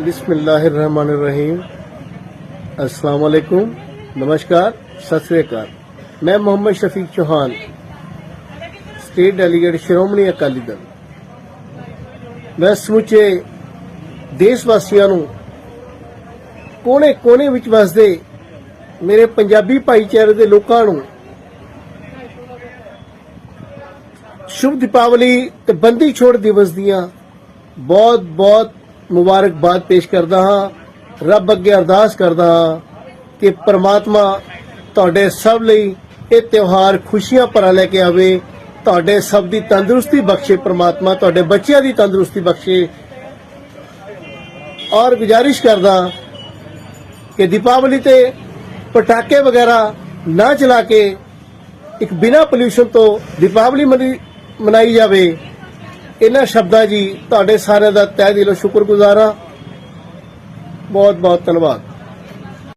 ਬਿਸਮਿਲ੍ਲਾਹਿਰਰਹਿਮਾਨਿਰਰਹੀਮ अस्सलाम वालेकुम नमस्कार सत श्री अकाल मैं मोहम्मद शफीक चौहान ਸਟੇਟ ਡੈਲੀਗੇਟ ਸ਼੍ਰੋਮਣੀ ਅਕਾਲੀ ਦਲ ਮੈਂ ਸਮੁੱਚੇ ਦੇਸ਼ ਵਾਸੀਆਂ ਨੂੰ ਕੋਨੇ ਕੋਨੇ ਵਿੱਚ ਵਸਦੇ ਮੇਰੇ ਪੰਜਾਬੀ ਭਾਈਚਾਰੇ ਦੇ ਲੋਕਾਂ ਨੂੰ ਸ਼ੁਭ ਦੀਪਾਵਲੀ ਤੇ ਬੰਦੀ ਛੋੜ ਦਿਵਸ ਦੀਆਂ ਬਹੁਤ ਬਹੁਤ ਮੁਬਾਰਕਬਾਦ ਪੇਸ਼ ਕਰਦਾ ਹਾਂ। ਰੱਬ ਅੱਗੇ ਅਰਦਾਸ ਕਰਦਾ ਹਾਂ ਕਿ ਪ੍ਰਮਾਤਮਾ ਤੁਹਾਡੇ ਸਭ ਲਈ ਇਹ ਤਿਉਹਾਰ ਖੁਸ਼ੀਆਂ ਭਰਾ ਲੈ ਕੇ ਆਵੇ। ਤੁਹਾਡੇ ਸਭ ਦੀ ਤੰਦਰੁਸਤੀ ਬਖਸ਼ੇ ਪ੍ਰਮਾਤਮਾ, ਤੁਹਾਡੇ ਬੱਚਿਆਂ ਦੀ ਤੰਦਰੁਸਤੀ ਬਖਸ਼ੇ। ਔਰ ਗੁਜ਼ਾਰਿਸ਼ ਕਰਦਾ ਕਿ ਦੀਪਾਵਲੀ ਤੇ ਪਟਾਕੇ ਵਗੈਰਾ ਨਾ ਚਲਾ ਕੇ ਇੱਕ ਬਿਨਾ ਪੋਲੂਸ਼ਨ ਤੋਂ ਦੀਪਾਵਲੀ ਮਨਾਈ ਜਾਵੇ। ਇਹਨਾਂ ਸ਼ਬਦਾਂ ਜੀ ਤੁਹਾਡੇ ਸਾਰਿਆਂ ਦਾ ਤਹਿ ਦਿਲੋਂ ਸ਼ੁਕਰਗੁਜ਼ਾਰ ਹਾਂ। ਬਹੁਤ ਬਹੁਤ ਧੰਨਵਾਦ।